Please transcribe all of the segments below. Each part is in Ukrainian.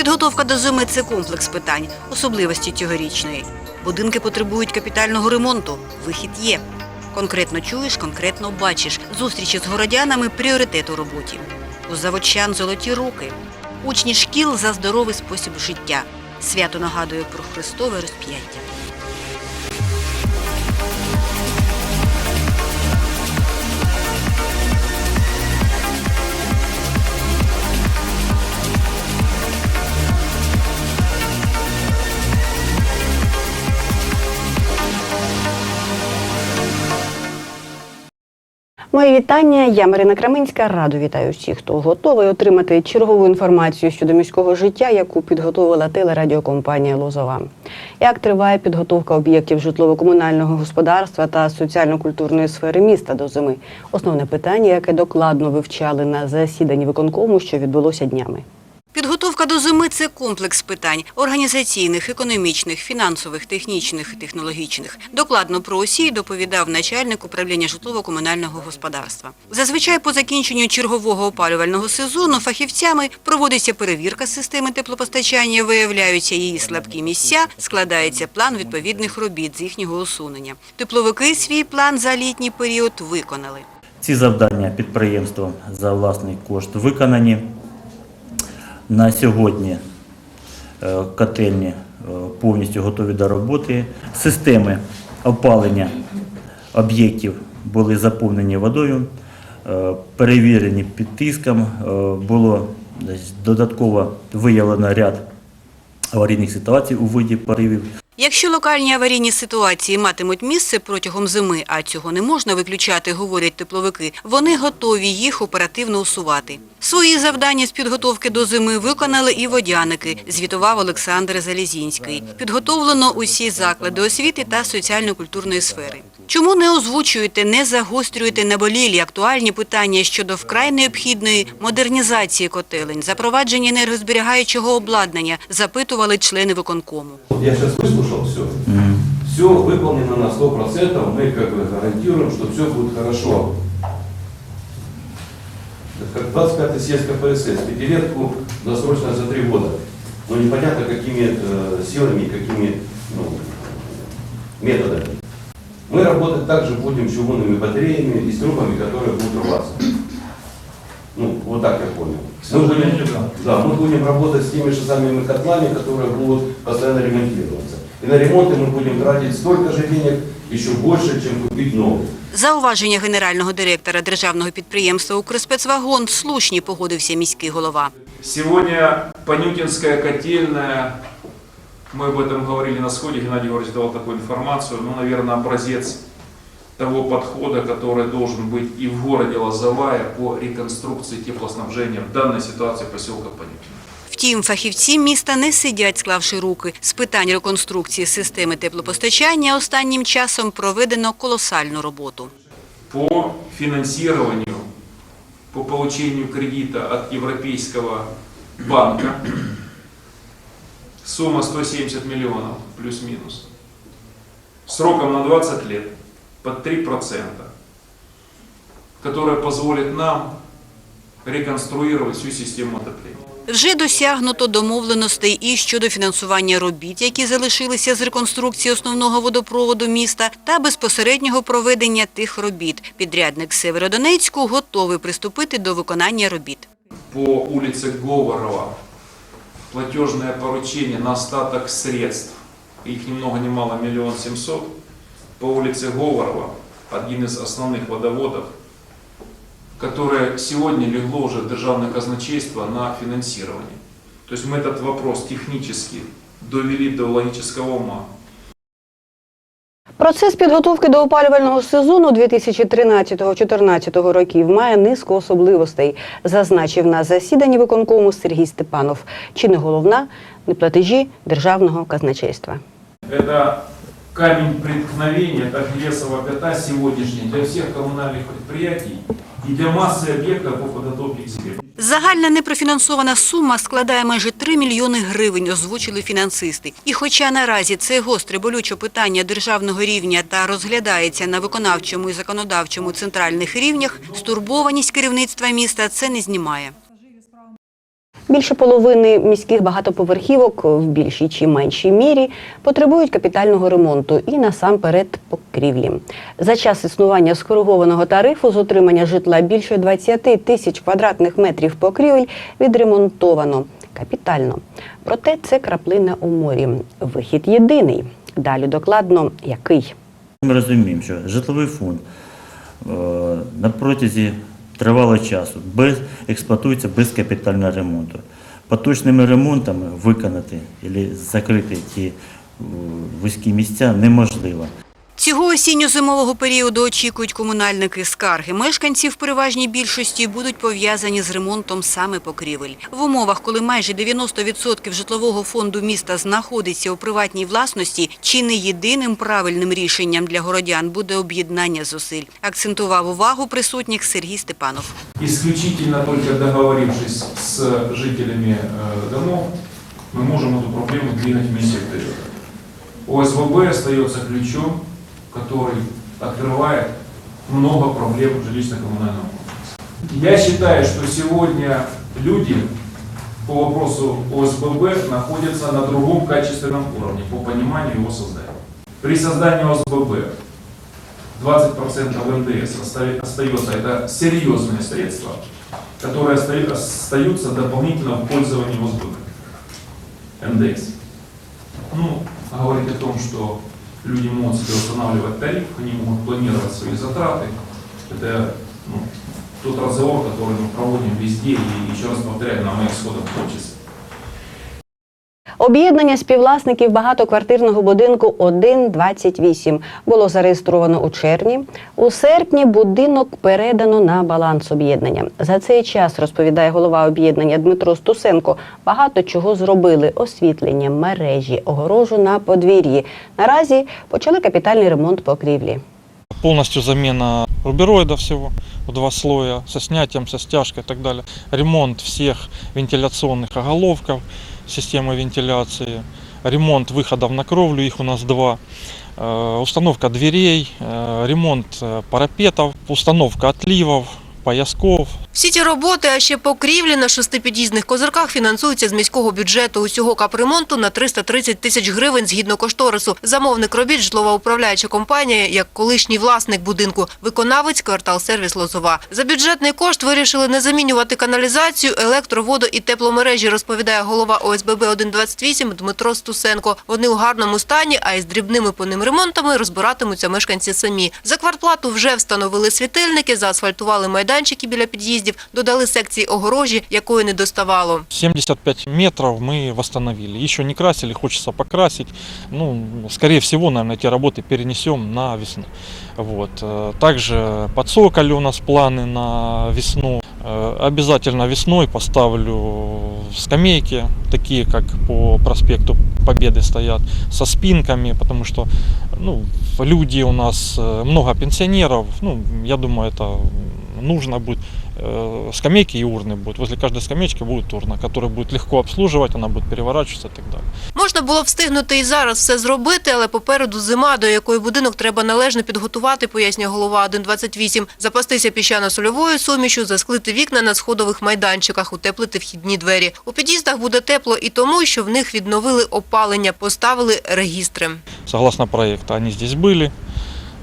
Підготовка до зими це комплекс питань, особливості цьогорічної. Будинки потребують капітального ремонту. Вихід є. Конкретно чуєш, конкретно бачиш. Зустрічі з городянами пріоритет у роботі. У заводчан золоті руки. Учні шкіл за здоровий спосіб життя. Свято нагадує про Христове розп'яття. Мої вітання. Я Марина Краминська. Радо вітаю всіх, хто готовий отримати чергову інформацію щодо міського життя, яку підготовила телерадіокомпанія Лозова. Як триває підготовка об'єктів житлово-комунального господарства та соціально-культурної сфери міста до зими? Основне питання, яке докладно вивчали на засіданні виконкому, що відбулося днями. Підготовка до зими це комплекс питань організаційних, економічних, фінансових, технічних технологічних. Докладно про усі доповідав начальник управління житлово-комунального господарства. Зазвичай по закінченню чергового опалювального сезону фахівцями проводиться перевірка системи теплопостачання, виявляються її слабкі місця, складається план відповідних робіт з їхнього усунення. Тепловики свій план за літній період виконали. Ці завдання підприємством за власний кошт виконані. На сьогодні е, котельні е, повністю готові до роботи. Системи опалення об'єктів були заповнені водою, е, перевірені під тиском. Було додатково виявлено ряд аварійних ситуацій у виді поривів. Якщо локальні аварійні ситуації матимуть місце протягом зими, а цього не можна виключати, говорять тепловики, вони готові їх оперативно усувати. Свої завдання з підготовки до зими виконали і водяники, звітував Олександр Залізінський. Підготовлено усі заклади освіти та соціально-культурної сфери. Чому не озвучуєте, не загострюєте наболілі актуальні питання щодо вкрай необхідної модернізації котелень, запровадження енергозберігаючого обладнання, запитували члени виконкому. Вот Я сейчас выслушал все. Все выполнено на 100%. Мы как бы гарантируем, что все будет хорошо. Это Как 25 съезд КПСС, пятилетку досрочно за три года. Но непонятно, какими э, силами, какими ну, методами. Мы работать также будем чугунными батареями и с трубами, которые будут рваться. Ну, вот так я понял. Мы будем, да, мы будем работать с теми же самыми котлами, которые будут постоянно ремонтироваться. И на ремонты мы будем тратить столько же денег, еще больше, чем купить новые. Зауваження генерального директора державного підприємства «Укрспецвагон» слушні погодився міський голова. Сегодня Понютинская котельная, мы об этом говорили на сходе, Геннадий Георгиевич давал такую информацию, ну, наверное, образец того подхода, который должен быть и в городе Лозовая по реконструкции теплоснабжения в данной ситуации поселка Понютина. Втім, фахівці міста не сидять, склавши руки. З питань реконструкції системи теплопостачання останнім часом проведено колосальну роботу. По финансированию, по получению кредита от Европейского банка, сумма 170 миллионов плюс-минус, сроком на 20 лет, под 3%, которая позволит нам реконструировать всю систему отопления. Вже досягнуто домовленостей і щодо фінансування робіт, які залишилися з реконструкції основного водопроводу міста, та безпосереднього проведення тих робіт. Підрядник Северодонецьку готовий приступити до виконання робіт. По улице Говорова платежное поручение на остаток средств, их ни много ни мало миллион семьсот, по улице Говорова, один из основных водоводов, которое сегодня легло уже в державное казначейство на финансирование. То есть мы этот вопрос технически довели до логического ума. Процес підготовки до опалювального сезону 2013-2014 років має низку особливостей, зазначив на засіданні виконкому Сергій Степанов. Чи не головна неплатежі державного казначейства. Это камень преткновения, это Ахиллесова пята сегодняшняя для всех коммунальных предприятий и для маси об'єкта по подготовке к. Загальна непрофінансована сума складає майже 3 мільйони гривень, озвучили фінансисти. І хоча наразі це гостре болюче питання державного рівня та розглядається на виконавчому і законодавчому центральних рівнях, стурбованість керівництва міста це не знімає. Більше половини міських багатоповерхівок в більшій чи меншій мірі потребують капітального ремонту і насамперед покрівлі. За час існування скоригованого тарифу з отримання житла більше 20 тисяч квадратних метрів покрівель відремонтовано капітально. Проте це краплина у морі. Вихід єдиний. Далі докладно який. Ми розуміємо, що житловий фонд е, на протязі тривалого часу без, експлуатується без капітального ремонту. Поточними ремонтами виконати або закрити ті е, вузькі місця неможливо. Цього осінньо-зимового періоду очікують комунальники скарги. Мешканців в переважній більшості будуть пов'язані з ремонтом саме покрівель. В умовах, коли майже 90% житлового фонду міста знаходиться у приватній власності, чи не єдиним правильним рішенням для городян буде об'єднання зусиль, акцентував увагу присутніх Сергій Степанов. Исключительно только договорившись с жителями э, домов, мы можем эту проблему двигать вместе вперед. ОСББ остается ключом, Который открывает много проблем в жилищно-коммунальном комплексе. Я считаю, что сегодня люди по вопросу ОСББ находятся на другом качественном уровне по пониманию его создания. При создании ОСББ 20% НДС оста- остается, это серьезные средства, которые оста- остаются дополнительно в пользовании ОСББ. НДС. Ну, говорить о том, что люди могут себе устанавливать тариф, они могут планировать свои затраты, это ну, тот разговор, который мы проводим везде, и еще раз повторяю, на моих сходах в том числе. Об'єднання співвласників багатоквартирного будинку 128 було зареєстровано у червні. У серпні будинок передано на баланс об'єднання. За цей час розповідає голова об'єднання Дмитро Стусенко. Багато чого зробили: освітлення, мережі, огорожу на подвір'ї. Наразі почали капітальний ремонт покрівлі. Полностью замена рубероида всего в два слоя, со снятием, со стяжкой и так далее. Ремонт всех вентиляционных оголовков, системы вентиляции. Ремонт выходов на кровлю, их у нас два. Э, Установка дверей, э, ремонт э, парапетов, установка отливов, поясков, Всі ці роботи, а ще покрівлі на шестипід'їзних козирках фінансуються з міського бюджету. Усього капремонту на 330 тисяч гривень згідно кошторису. Замовник робіт – житлова управляюча компанія, як колишній власник будинку. Виконавець – квартал сервіс Лозова. За бюджетний кошт вирішили не замінювати каналізацію, електро, воду і тепломережі, розповідає голова ОСББ 128 Дмитро Стусенко. Вони у гарному стані, а із дрібними по ним ремонтами розбиратимуться мешканці самі. За квартплату вже встановили світильники, заасфальтували майданчики біля під'їздів, додали секції огорожі, якої не доставало. 75 метров мы восстановили. Еще не красили, хочется покрасить. Ну, скорее всего, наверное, эти работы перенесем на весну. Вот. Э, Также подсоколи у нас планы на весну. Э, Обязательно весной поставлю скамейки, такие как по проспекту Победы стоят, со спинками, потому что ну, люди у нас э, много пенсионеров. Ну, я думаю, это нужно будет. Э, Скамейки и урны будут. Возле каждой скамеечки будет урна, которая будет легко обслуживать, она будет переворачиваться и так далее. Можна було б встигнути і зараз все зробити, але попереду зима, до якої будинок треба належно підготувати, пояснює голова 128. Запастися піщано-сольовою сумішю, засклити вікна на сходових майданчиках, утеплити вхідні двері. У під'їздах буде тепло і тому, що в них відновили опалення, поставили регістри. Согласно проекту, они здесь были.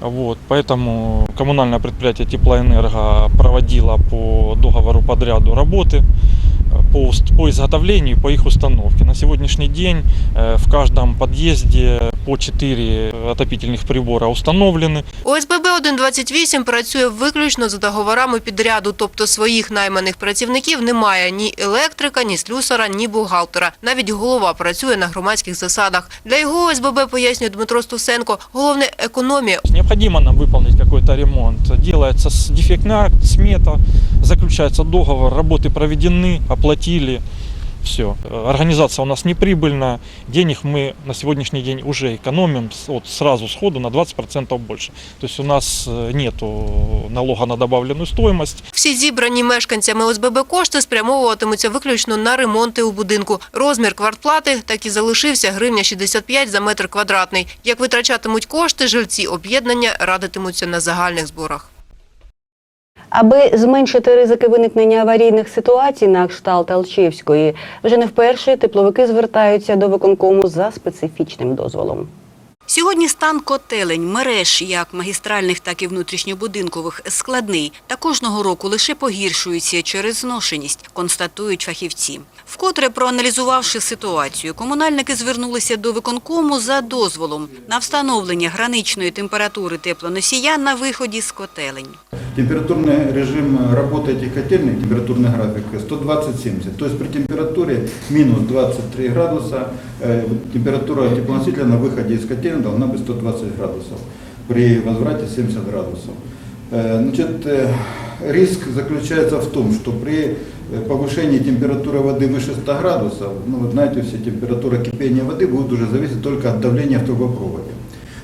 Вот, поэтому коммунальное предприятие Теплоэнерго проводило по договору подряду работы э, по, уст- по изготовлению и по их установке. На сегодняшний день э, в каждом подъезде по 4 отопительных прибора установлены. ОСББ 128 працює виключно за договорами підряду, тобто своїх найманих працівників немає ні електрика, ні слюсара, ні бухгалтера. Навіть голова працює на громадських засадах. Для його ОСББ, пояснює Дмитро Стусенко, головне – економія. Необходимо нам выполнить какой-то ремонт. Делается с- дефектный акт, смета, заключается договор, работы проведены, оплатили. Все. Организация у нас неприбыльная, денег мы на сегодняшний день уже экономим с- вот сразу сходу на 20% больше. То есть у нас э, нету налога на добавленную стоимость. Всі зібрані мешканцями ОСББ кошти спрямовуватимуться виключно на ремонти у будинку. Розмір квартплати так і залишився гривня 65 за метр квадратний. Як витрачатимуть кошти, жильці об'єднання радитимуться на загальних зборах. Аби зменшити ризики виникнення аварійних ситуацій на кшталт Алчевської, вже не вперше тепловики звертаються до виконкому за специфічним дозволом. Сьогодні стан котелень, мереж, як магістральних, так і внутрішньобудинкових, складний та кожного року лише погіршується через зношеність, констатують фахівці. Вкотре проаналізувавши ситуацію, комунальники звернулися до виконкому за дозволом на встановлення граничної температури теплоносія на виході з котелень. Температурный режим работы этих котельных, температурный график 120-70. То есть при температуре минус 23 градуса э, температура теплоносителя на выходе из котельной должна быть 120 градусов. При возврате 70 градусов. Значит, риск заключается в том, что при повышении температуры воды выше 100 градусов, ну вы знаете, все температура кипения воды будет уже зависеть только от давления в трубопроводе.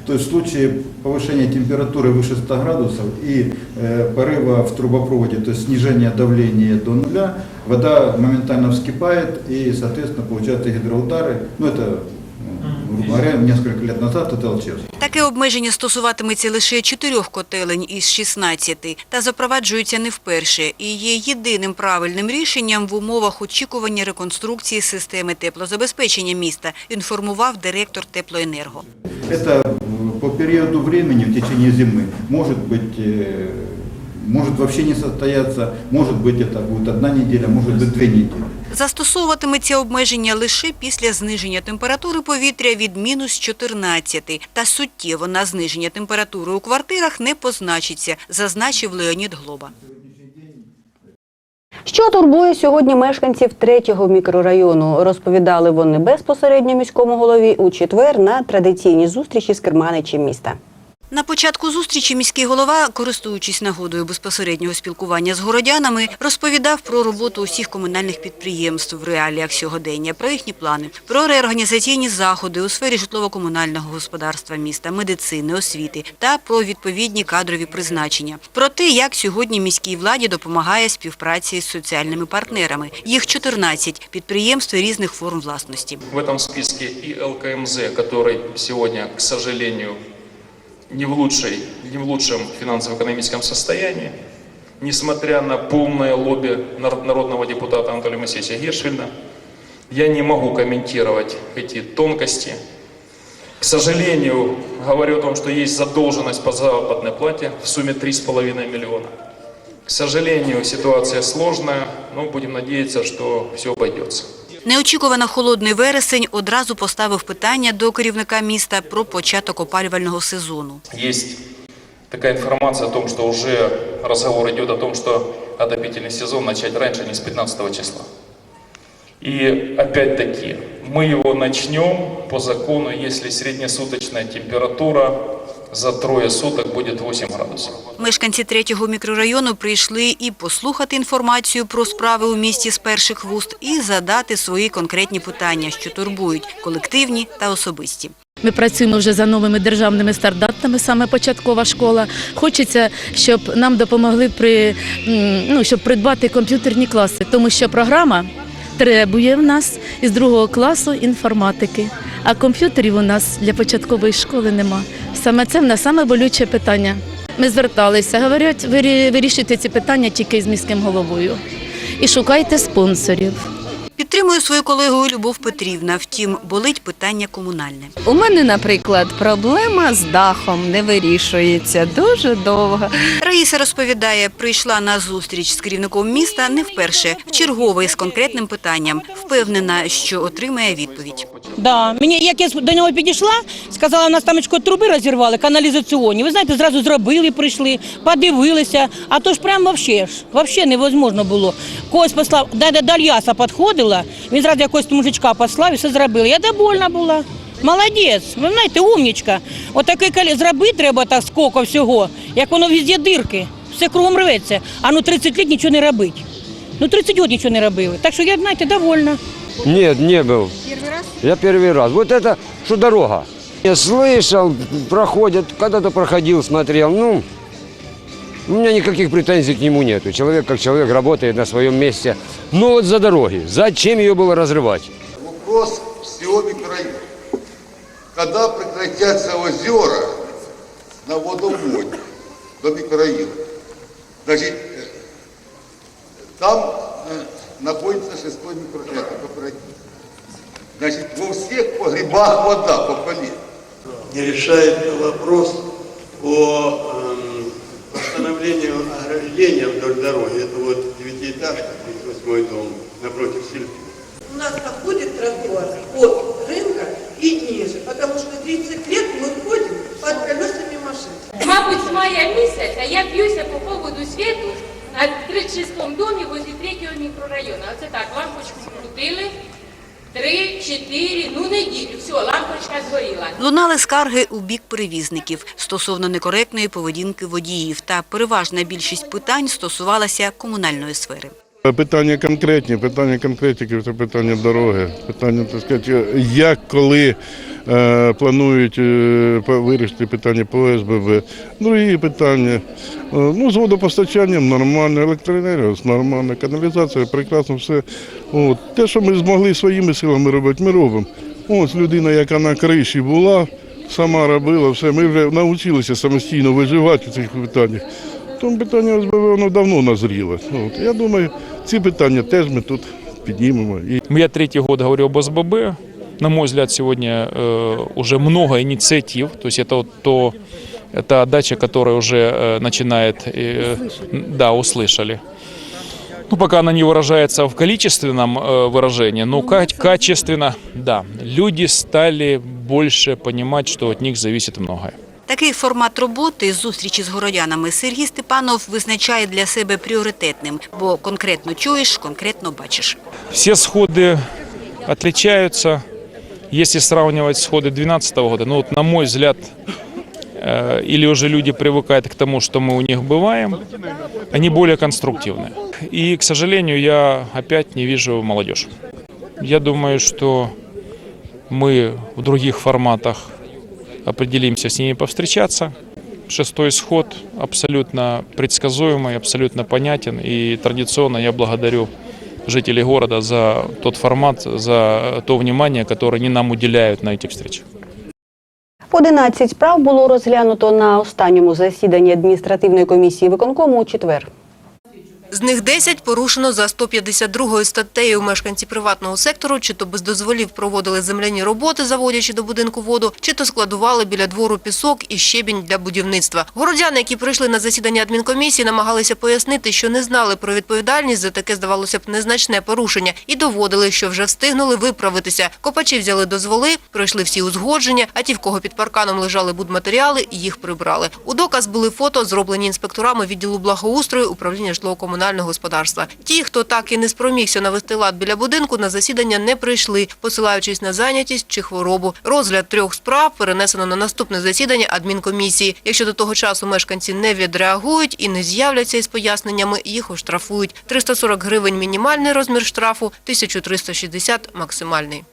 То есть в случае повышения температуры выше 100 градусов и э, порыва в трубопроводе, то есть снижения давления до нуля, вода моментально вскипает и, соответственно, получаются гидроудары. Ну, это, грубо говоря, несколько лет назад это Алчевск. Таке обмеження стосуватиметься лише чотирьох котелень із 16 та запроваджується не вперше і є єдиним правильним рішенням в умовах очікування реконструкції системи теплозабезпечення міста, інформував директор теплоенерго. Это э, по периоду времени в течение зимы может быть, э, может вообще не состояться, может быть это будет одна неделя, может быть две недели. Застосовуватиметься обмеження лише після зниження температури повітря від мінус 14 та суттєво на зниження температури у квартирах не позначиться, зазначив Леонід Глоба. Що турбує сьогодні мешканців третього мікрорайону, розповідали вони безпосередньо міському голові у четвер на традиційній зустрічі з керманичем міста. На початку зустрічі міський голова, користуючись нагодою безпосереднього спілкування з городянами, розповідав про роботу усіх комунальних підприємств в реаліях сьогодення, про їхні плани, про реорганізаційні заходи у сфері житлово-комунального господарства міста, медицини, освіти та про відповідні кадрові призначення. Про те, як сьогодні міській владі допомагає співпраці з соціальними партнерами. Їх 14 підприємств різних форм власності. В этом списке и ЛКМЗ, который сегодня, к сожалению, не в, лучшей, не в лучшем финансово-экономическом состоянии, несмотря на полное лобби нар- народного депутата Анатолия Моисеевича Гершвина. Я не могу комментировать эти тонкости. К сожалению, говорю о том, что есть задолженность по заработной плате в сумме 3,5 миллиона. К сожалению, ситуация сложная, но будем надеяться, что все обойдется. Неочікувано холодний вересень одразу поставив питання до керівника міста про початок опалювального сезону. Есть такая информация о том, что уже разговор идет о том, что отопительный сезон начать раньше, не с 15 числа. И опять-таки, мы его начнем по закону, если среднесуточная температура за трое суток будет 8 градусов. Мешканці третього мікрорайону прийшли і послухати інформацію про справи у місті з перших вуст, і задати свої конкретні питання, що турбують колективні та особисті. Ми працюємо вже за новими державними стандартами, саме початкова школа. Хочеться, щоб нам допомогли при ну, щоб придбати комп'ютерні класи, тому що програма требує в нас із другого класу інформатики. А комп'ютерів у нас для початкової школи нема. Саме це в нас саме болюче питання. Ми зверталися, говорять, «Вирі- вирішуйте ці питання тільки з міським головою і шукайте спонсорів. Підтримує свою колегу Любов Петрівна, втім, болить питання комунальне. У мене, наприклад, проблема з дахом не вирішується дуже довго. Раїса розповідає, прийшла на зустріч з керівником міста не вперше, в черговий з конкретним питанням. Впевнена, що отримає відповідь. Да, мені як я до нього підійшла, сказала, у нас там труби розірвали, каналізаційні. Ви знаєте, зразу зробили, прийшли, подивилися. А то ж прям вообще вообще невозможно було. Когось послав, до, Дальяса підходила, він зразу якогось мужичка послав і все зробили. Я довольна була. Молодець, ви знаєте, умнічка. Отаке коли зробити треба так скільки всього, як воно везде дирки, все кругом рветься. А ну 30 літ нічого не робить. Ну 30 років нічого не робили. Так що я, знаєте, довольна. Нет, не был. Первый раз? Я первый раз. Вот это, что дорога. Я слышал, проходят, когда-то проходил, смотрел. Ну, у меня никаких претензий к нему нету. Человек как человек работает на своем месте. Но вот за дороги. Зачем ее было разрывать? Вопрос всего микрорайона. Когда прекратятся озера на водоводе до микрорайона? Значит, Там э, находится шестой микро, это, кооператив. Значит, во всех погребах вода по колен. не решает вопрос о эм, восстановлению ограждения вдоль дороги. Это вот девятиэтажка, 38 дом, напротив сельпи. У нас находит тротуар от рынка и ниже, потому что 30 лет мы ходим под колесами машин. Мабуть, з мая місяця я б'юся по поводу світу на 36-му домі возле 3-го мікрорайону. Оце так, лампочку крутили, 3-4, ну неділю, все, лампочка згоріла. Лунали скарги у бік перевізників стосовно некоректної поведінки водіїв, та переважна більшість питань стосувалася комунальної сфери. Питання конкретні, питання конкретики, це питання дороги, питання, так сказати, як, коли планують е, вирішити питання по СББ. Другі питання, е, ну, з водопостачанням нормально, електроенергія нормально, каналізація, прекрасно все. От. Те, що ми змогли своїми силами робити, ми робимо. Ось людина, яка на криші була, сама робила все. Ми вже навчилися самостійно виживати в цих питаннях. Тому питання ОСББ воно давно назріло. От. Я думаю, ці питання теж ми тут піднімемо. Я третий год говорю об СББ На мой взгляд, сегодня э, уже много инициатив. То есть это вот то, это дача, которая уже э, начинает, э, да, услышали. Ну, пока она не выражается в количественном э, выражении, но ка- качественно, да. Люди стали больше понимать, что от них зависит многое. Такий формат роботи зустрічі з городянами Сергій Степанов визначає для себе пріоритетним, бо конкретно чуєш, конкретно бачиш. Все сходы отличаются. Если сравнивать сходы 2012 года, ну вот на мой взгляд, э, или уже люди привыкают к тому, что мы у них бываем, они более конструктивны. И, к сожалению, я опять не вижу молодежь. Я думаю, что мы в других форматах определимся с ними повстречаться. Шестой сход абсолютно предсказуемый, абсолютно понятен. И традиционно я благодарю жителей города за тот формат, за то внимание, которое они нам уделяют на этих встречах. 11 справ було розглянуто на останньому засіданні адміністративної комісії виконкому у четвер. З них 10 порушено за 152 статтею. Мешканці приватного сектору чи то без дозволів проводили земляні роботи, заводячи до будинку воду, чи то складували біля двору пісок і щебінь для будівництва. Городяни, які прийшли на засідання адмінкомісії, намагалися пояснити, що не знали про відповідальність за таке, здавалося б, незначне порушення і доводили, що вже встигнули виправитися. Копачі взяли дозволи, пройшли всі узгодження, а ті, в кого під парканом лежали будматеріали, їх прибрали. У доказ були фото, зроблені інспекторами відділу благоустрою управління житлово-комунального господарства. Ті, хто так і не спромігся навести лад біля будинку, на засідання не прийшли, посилаючись на зайнятість чи хворобу. Розгляд трьох справ перенесено на наступне засідання адмінкомісії. Якщо до того часу мешканці не відреагують і не з'являться із поясненнями, їх оштрафують. 340 гривень – мінімальний розмір штрафу, 1360 – максимальний.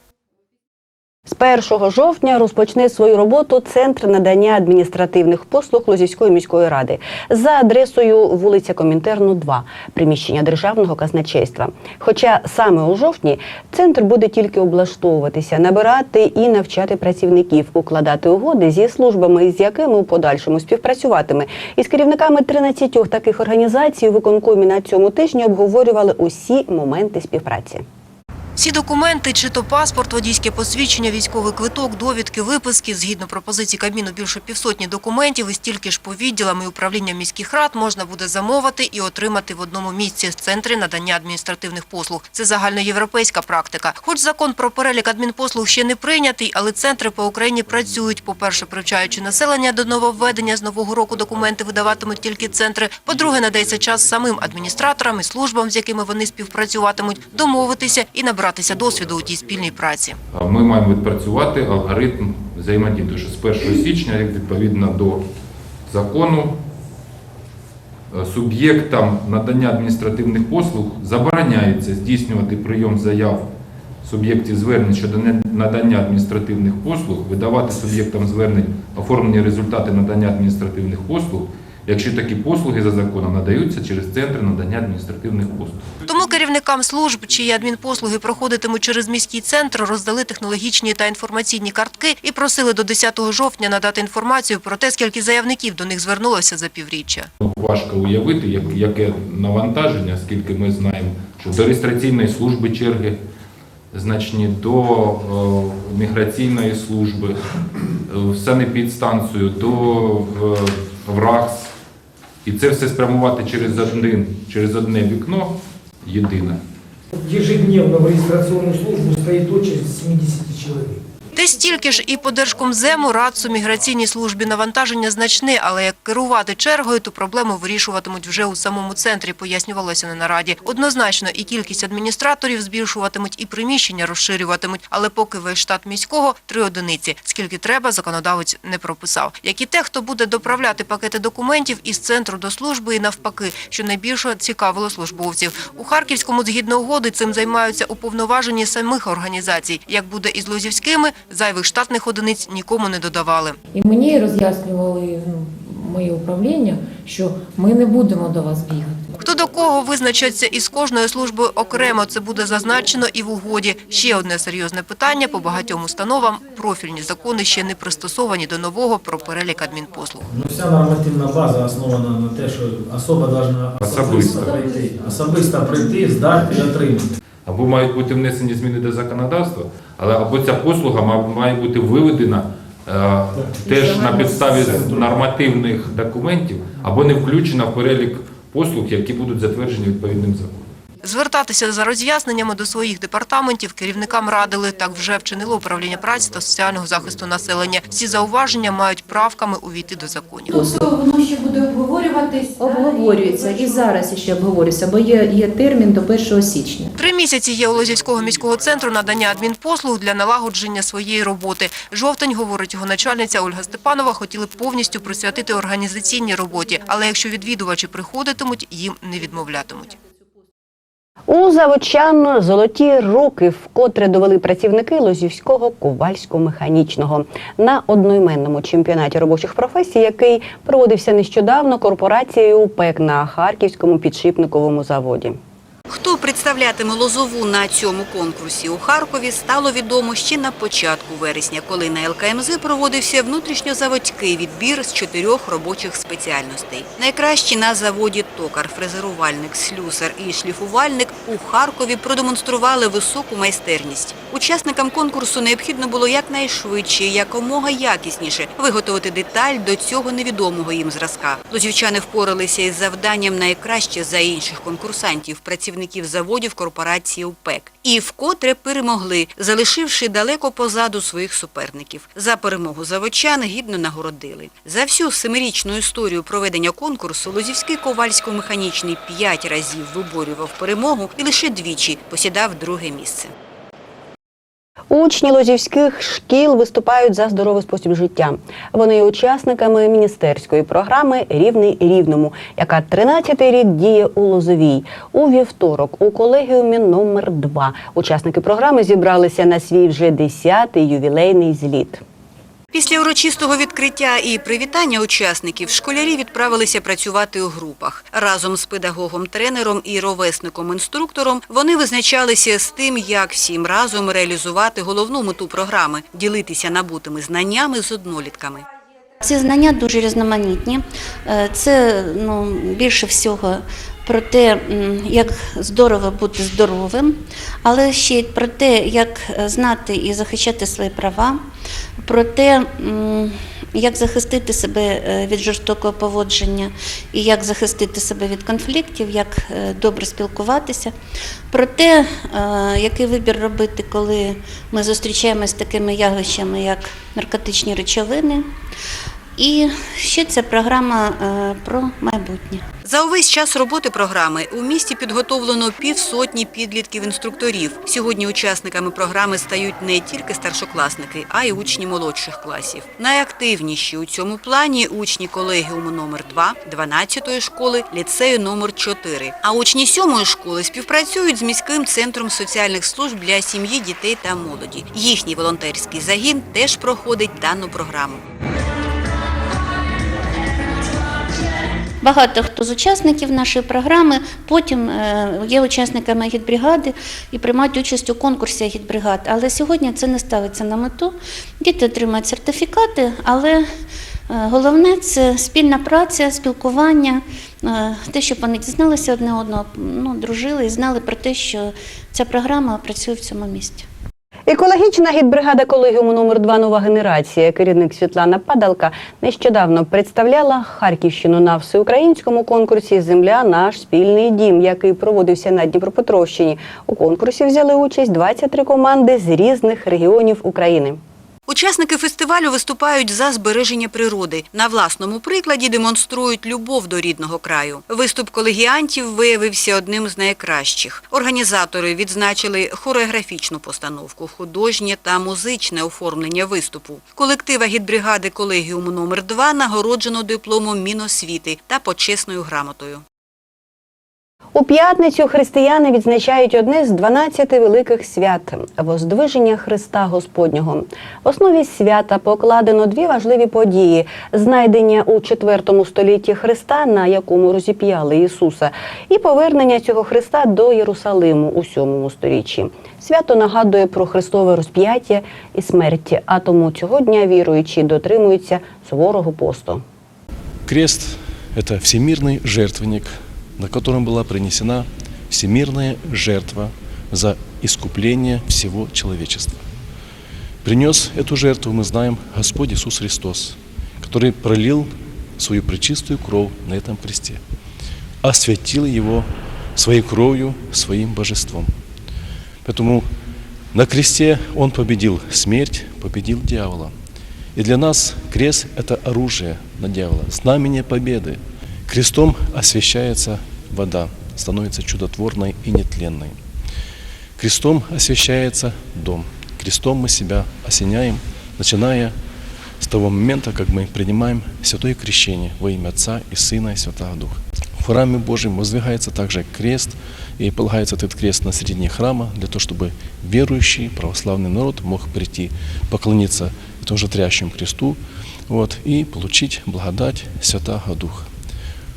З 1 жовтня розпочне свою роботу Центр надання адміністративних послуг Лозівської міської ради за адресою вулиця Комінтерну, 2, приміщення Державного казначейства. Хоча саме у жовтні центр буде тільки облаштовуватися, набирати і навчати працівників, укладати угоди зі службами, з якими у подальшому співпрацюватиме. Із керівниками 13 таких організацій виконкомі на цьому тижні обговорювали усі моменти співпраці. Всі документи, чи то паспорт, водійське посвідчення, військовий квиток, довідки, виписки, згідно пропозицій Кабміну більше півсотні документів і стільки ж по відділам і управлінням міських рад можна буде замовити і отримати в одному місці з центрі надання адміністративних послуг. Це загальноєвропейська практика. Хоч закон про перелік адмінпослуг ще не прийнятий, але центри по Україні працюють. По-перше, привчаючи населення до нововведення, з нового року документи видаватимуть тільки центри. По-друге, надається час самим адміністраторам і службам, з якими вони співпрацюватимуть, домовитися і набратися досвіду у тій спільній праці. Ми маємо відпрацювати алгоритм взаємодії, що з 1 січня, відповідно до закону, е, суб'єктам надання адміністративних послуг забороняється здійснювати прийом заяв суб'єктів звернень щодо надання адміністративних послуг, видавати суб'єктам звернень оформлені результати надання адміністративних послуг, якщо такі послуги за законом надаються через центри надання адміністративних послуг. Тому Керівникам служб, чиї адмінпослуги проходитимуть через міський центр, роздали технологічні та інформаційні картки і просили до 10 жовтня надати інформацію про те, скільки заявників до них звернулося за півріччя. Важко уявити, як, яке навантаження, скільки ми знаємо, що до реєстраційної служби черги значні, до е, міграційної служби, е, в санепідстанцію, до в, в РАКС. І це все спрямувати через, один, через одне вікно єдине. Ежедневно в регистрационную службу стоит очередь 70 человек. Те стільки ж і по Держкомзему, Радцу, міграційній службі навантаження значне, але як керувати чергою, то проблему вирішуватимуть вже у самому центрі, пояснювалося на нараді. Однозначно і кількість адміністраторів збільшуватимуть, і приміщення розширюватимуть, але поки весь штат міського – три одиниці. Скільки треба, законодавець не прописав. Як і те, хто буде доправляти пакети документів із центру до служби і навпаки, що найбільше цікавило службовців. У Харківському, згідно угоди, цим займаються уповноважені самих організацій. Як буде із Лозівськими, зайвих штатних одиниць нікому не додавали. І мені роз'яснювали ну, моє управління, що ми не будемо до вас бігати. Хто до кого визначаться із кожною службою окремо, це буде зазначено і в угоді. Ще одне серйозне питання по багатьом установам. Профільні закони ще не пристосовані до нового про перелік адмінпослуг. Ну, вся нормативна база основана на те, що особа должна Особисто. прийти, особисто прийти, здати і отримати. Або мають бути внесені зміни до законодавства, але або ця послуга має бути виведена е, теж на підставі нормативних документів, або не включена в перелік послуг, які будуть затверджені відповідним законом. Звертатися за роз'ясненнями до своїх департаментів керівникам радили. Так вже вчинило управління праці та соціального захисту населення. Всі зауваження мають правками увійти до законів. Тобто воно ще буде обговорюватись? Обговорюється і зараз ще обговорюється, бо є, є термін до 1 січня. Три місяці є у Лозівського міського центру надання адмінпослуг для налагодження своєї роботи. Жовтень, говорить його начальниця Ольга Степанова, хотіли повністю присвятити організаційній роботі. Але якщо відвідувачі приходитимуть, їм не відмовлятимуть. У заводчан золоті роки вкотре довели працівники Лозівського ковальсько-механічного на одноіменному чемпіонаті робочих професій, який проводився нещодавно корпорацією ПЕК на Харківському підшипниковому заводі. Хто представлятиме Лозову на цьому конкурсі у Харкові, стало відомо ще на початку вересня, коли на ЛКМЗ проводився внутрішньозаводський відбір з чотирьох робочих спеціальностей. Найкращі на заводі токар, фрезерувальник, слюсар і шліфувальник у Харкові продемонстрували високу майстерність. Учасникам конкурсу необхідно було якнайшвидше, якомога якісніше виготовити деталь до цього невідомого їм зразка. Лозівчани впоралися із завданням найкраще за інших конкурсантів, працівників заводів корпорації УПЕК. І вкотре перемогли, залишивши далеко позаду своїх суперників. За перемогу заводчан гідно нагородили. За всю семирічну історію проведення конкурсу Лозівський ковальсько-механічний п'ять разів виборював перемогу і лише двічі посідав друге місце. Учні лозівських шкіл виступають за здоровий спосіб життя. Вони є учасниками міністерської програми Рівний рівному, яка 13-й рік діє у Лозовій. У вівторок у колегіумі номер 2 учасники програми зібралися на свій вже 10-й ювілейний зліт. Після урочистого відкриття і привітання учасників школярі відправилися працювати у групах. Разом з педагогом-тренером і ровесником-інструктором вони визначалися з тим, як всім разом реалізувати головну мету програми – ділитися набутими знаннями з однолітками. Ці знання дуже різноманітні. Е, Це ну, більше всього про те, як здорово бути здоровим, але ще й про те, як знати і захищати свої права, про те, як захистити себе е, від жорстокого поводження і як захистити себе від конфліктів, як е, добре спілкуватися, про те, е, який вибір робити, коли ми зустрічаємося з такими явищами, як наркотичні речовини. І ще ця програма е, про майбутнє. За увесь час роботи програми у місті підготовлено півсотні підлітків-інструкторів. Сьогодні учасниками програми стають не тільки старшокласники, а й учні молодших класів. Найактивніші у цьому плані учні колегіуму номер 2 12-ї школи, ліцею номер 4 А учні 7-ї школи співпрацюють з міським центром соціальних служб для сім'ї, дітей та молоді. Їхній волонтерський загін теж проходить дану програму. Багато хто з учасників нашої програми потім е, є учасниками агітбригади і приймають участь у конкурсі агітбригад. Але сьогодні це не ставиться на мету. Діти отримають сертифікати, але е, головне це спільна праця, спілкування, е, те, щоб вони дізналися одне одного, ну, дружили і знали про те, що ця програма працює в цьому місті. Екологічна гідбригада колегіуму номер 2 нова генерація, керівник Світлана Падалка, нещодавно представляла Харківщину на всеукраїнському конкурсі Земля наш спільний дім, який проводився на Дніпропетровщині. У конкурсі взяли участь 23 команди з різних регіонів України. Учасники фестивалю виступають за збереження природи. На власному прикладі демонструють любов до рідного краю. Виступ колегіантів виявився одним з найкращих. Організатори відзначили хореографічну постановку, художнє та музичне оформлення виступу. Колектив агітбригади колегіуму номер 2 нагороджено дипломом Міносвіти та почесною грамотою. У п'ятницю християни відзначають одне з 12 великих свят – Воздвиження Христа Господнього. В основі свята покладено дві важливі події – знайдення у IV столітті Христа, на якому розіп'яли Ісуса, і повернення цього Христа до Єрусалиму у VII сторіччі. Свято нагадує про Христове розп'яття і смерть, а тому цього дня віруючі дотримуються суворого посту. Крест – это всемирный жертвенник, на котором была принесена всемирная жертва за искупление всего человечества. Принес эту жертву, мы знаем, Господь Иисус Христос, который пролил свою пречистую кровь на этом кресте, осветил его своей кровью, своим божеством. Поэтому на кресте Он победил смерть, победил дьявола. И для нас крест – это оружие на дьявола, знамение победы. Крестом освящается вода, становится чудотворной и нетленной. Крестом освящается дом. Крестом мы себя осеняем, начиная с того момента, как мы принимаем святое крещение во имя Отца и Сына и Святого Духа. В храме Божьем воздвигается также крест, и полагается этот крест на середине храма, для того, чтобы верующий православный народ мог прийти, поклониться этому же трящему кресту вот, и получить благодать Святого Духа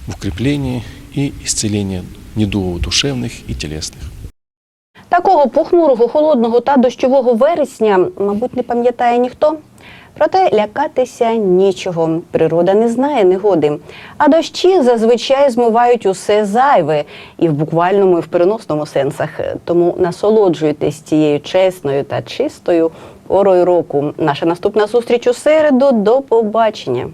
в укреплении и исцелении недугов душевных и телесных. Такого похмурого, холодного та дощового вересня, мабуть, не пам'ятає ніхто. Проте лякатися нічого. Природа не знає негоди. А дощі зазвичай змивають усе зайве і в буквальному, і в переносному сенсах. Тому насолоджуйтесь цією чесною та чистою порою року. Наша наступна зустріч у середу. До побачення.